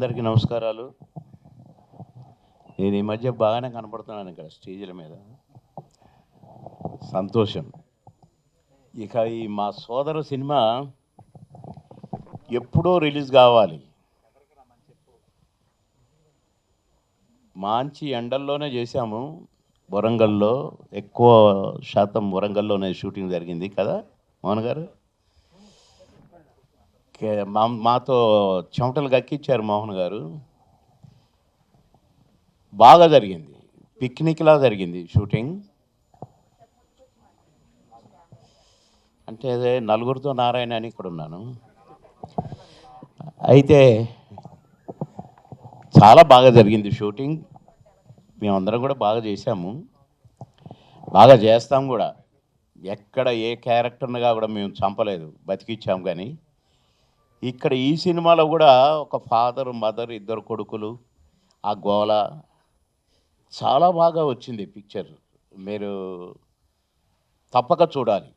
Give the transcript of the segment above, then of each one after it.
అందరికీ నమస్కారాలు. నేను ఈ మధ్య బాగానే కనపడుతున్నాను ఇక్కడ స్టేజ్ల మీద. సంతోషం. ఇక ఈ మా సోదర సినిమా ఎప్పుడో రిలీజ్ కావాలి. మంచి ఎండల్లోనే చేశాము. వరంగల్లో ఎక్కువ శాతం వరంగల్లోనే షూటింగ్ జరిగింది కదా మోహన్ గారు? మాతో చెమటలు గక్కిచ్చారు మోహన్ గారు. బాగా జరిగింది. పిక్నిక్లా జరిగింది షూటింగ్. అంటే అదే నలుగురితో నారాయణ అని ఇక్కడ ఉన్నాను. అయితే చాలా బాగా జరిగింది షూటింగ్. మేమందరం కూడా బాగా చేశాము. బాగా చేస్తాం కూడా. ఎక్కడ ఏ క్యారెక్టర్నిగా కూడా మేము చంపలేదు. బతికిచ్చాం కానీ. ఇక్కడ ఈ సినిమాలో కూడా ఒక ఫాదర్ మదర్ ఇద్దరు కొడుకులు ఆ గోల చాలా బాగా వచ్చింది పిక్చర్ మీరు తప్పక చూడాలి.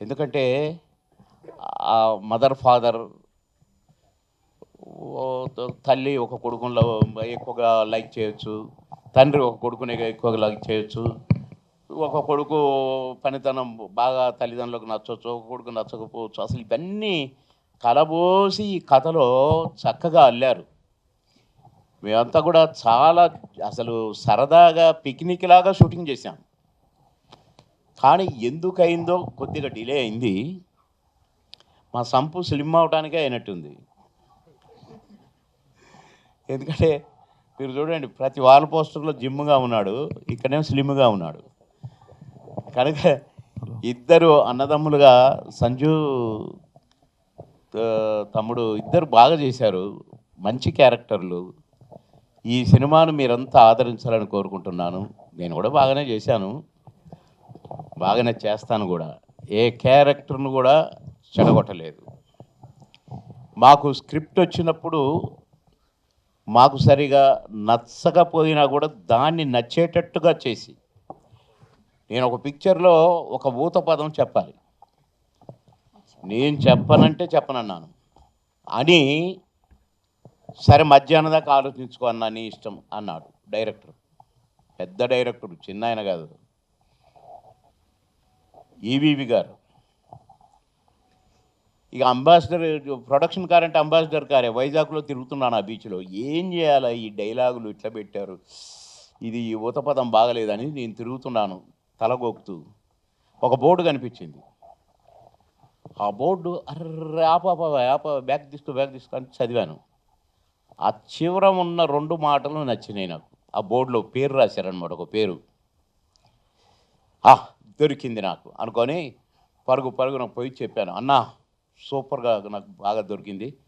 ఎందుకంటే ఆ మదర్ ఫాదర్ తల్లి ఒక కొడుకులో ఎక్కువగా లైక్ చేయొచ్చు తండ్రి ఒక కొడుకుని ఎక్కువగా లైక్ చేయొచ్చు. ఒక కొడుకు పనితనం బాగా తల్లిదండ్రులకు నచ్చవచ్చు ఒక కొడుకు నచ్చకపోవచ్చు. అసలు ఇవన్నీ కలబోసి ఈ కథలో చక్కగా అల్లారు. మేమంతా కూడా చాలా అసలు సరదాగా పిక్నిక్ లాగా షూటింగ్ చేశాం. కానీ ఎందుకయిందో కొద్దిగా డిలే అయింది. మా సంపు స్లిమ్ అవడానికే అయినట్టుంది. ఎందుకంటే మీరు చూడండి ప్రతి వాల్ పోస్టర్లో జిమ్గా ఉన్నాడు ఇక్కడేమో స్లిమ్గా ఉన్నాడు. కనుక ఇద్దరు అన్నదమ్ములుగా సంజు తమ్ముడు ఇద్దరు బాగా చేశారు. మంచి క్యారెక్టర్లు. ఈ సినిమాను మీరంతా ఆదరించాలని కోరుకుంటున్నాను. నేను కూడా బాగానే చేశాను. బాగానే చేస్తాను కూడా. ఏ క్యారెక్టర్ను కూడా చెడగొట్టలేదు. మాకు స్క్రిప్ట్ వచ్చినప్పుడు మాకు సరిగా నచ్చకపోయినా కూడా దాన్ని నచ్చేటట్టుగా చేసి నేను ఒక పిక్చర్లో ఒక ఊత పదం చెప్పాలి. నేను చెప్పనంటే చెప్పనన్నాను. అని సరే మధ్యాహ్నం దాకా ఆలోచించుకో అన్నా నీ ఇష్టం అన్నాడు డైరెక్టర్ పెద్ద డైరెక్టర్ చిన్న ఆయన కాదు ఈవీవి గారు. ఇక అంబాసిడర్ ప్రొడక్షన్ కార్ అంటే అంబాసిడర్ కారే వైజాగ్లో తిరుగుతున్నాను ఆ బీచ్లో ఏం చేయాలి ఈ డైలాగులు ఇట్లా పెట్టారు? ఇది ఈ ఊతపదం బాగలేదని నేను తిరుగుతున్నాను. తలగొక్కుతూ ఒక బోర్డు కనిపించింది. ఆ బోర్డు అర్రే ఆప ఆప బ్యాక్ తీసుకో బ్యాక్ తీసుకో అని చదివాను. ఆ చివర ఉన్న రెండు మాటలు నచ్చినాయి నాకు. ఆ బోర్డులో పేరు రాశారనమాట ఒక పేరు. ఆ దొరికింది నాకు. అనుకొని పరుగు పరుగున పోయి చెప్పాను అన్నా సూపర్గా నాకు బాగా దొరికింది.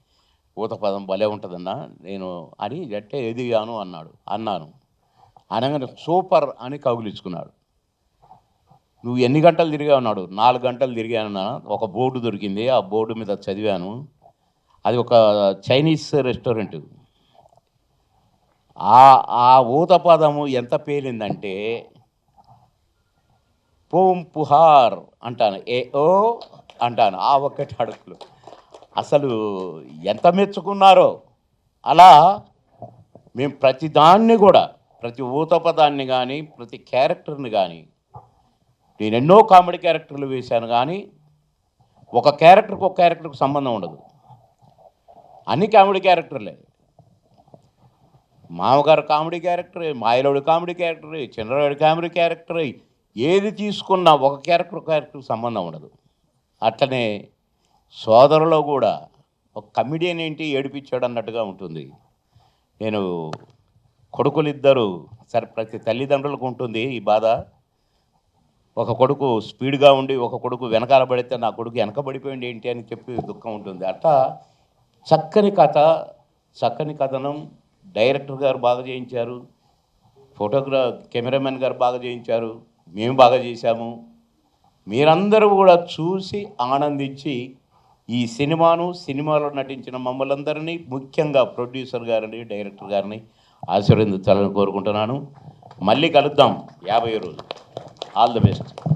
ఊత పదం భలే ఉంటుందన్నా నేను అని ఎట్టే ఎదిగాను అన్నాడు. అన్నాను. అనగానే సూపర్ అని కౌగిలించుకున్నాడు. నువ్వు ఎన్ని గంటలు తిరిగా ఉన్నాడు నాలుగు గంటలు తిరిగాను ఒక బోర్డు దొరికింది. ఆ బోర్డు మీద చదివాను. అది ఒక చైనీస్ రెస్టారెంట్. ఆ ఆ ఊత పదము ఎంత పేలిందంటే పోం పుహార్ అంటాను. ఏ ఓ అంటాను. ఆ ఒక్కటి అడుగులు. అసలు ఎంత మెచ్చుకున్నారో. అలా మేము ప్రతిదాన్ని కూడా ప్రతి ఊత పదాన్ని కానీ ప్రతి క్యారెక్టర్ని కానీ నేను ఎన్నో కామెడీ క్యారెక్టర్లు వేశాను కానీ ఒక క్యారెక్టర్కి ఒక క్యారెక్టర్కి సంబంధం ఉండదు. అన్ని comedy క్యారెక్టర్లే. Mamagaru comedy character Mayalodu comedy character చంద్రరాడు comedy character ఏది తీసుకున్నా ఒక క్యారెక్టర్ క్యారెక్టర్కి క్యారెక్టర్ సంబంధం ఉండదు. అట్లనే సోదరులో కూడా ఒక కమిడియన్ ఏంటి ఏడిపించాడు అన్నట్టుగా ఉంటుంది. నేను కొడుకులిద్దరూ సరే ప్రతి తల్లిదండ్రులకు ఉంటుంది ఈ బాధ. ఒక కొడుకు స్పీడ్గా ఉండి ఒక కొడుకు వెనకాల పడితే నా కొడుకు వెనకబడిపోయింది ఏంటి అని చెప్పి దుఃఖం ఉంటుంది. అట్లా చక్కని కథ చక్కని కథనం. డైరెక్టర్ గారు బాగా చేయించారు. ఫోటోగ్రా కెమెరామెన్ గారు బాగా చేయించారు. మేము బాగా చేశాము. మీరందరూ కూడా చూసి ఆనందించి ఈ సినిమాను సినిమాలో నటించిన మమ్మల్ని అందరినీ ముఖ్యంగా ప్రొడ్యూసర్ గారిని డైరెక్టర్ గారిని ఆశీర్వదించాలని కోరుకుంటున్నాను. మళ్ళీ కలుద్దాం యాభై రోజులు. All the best.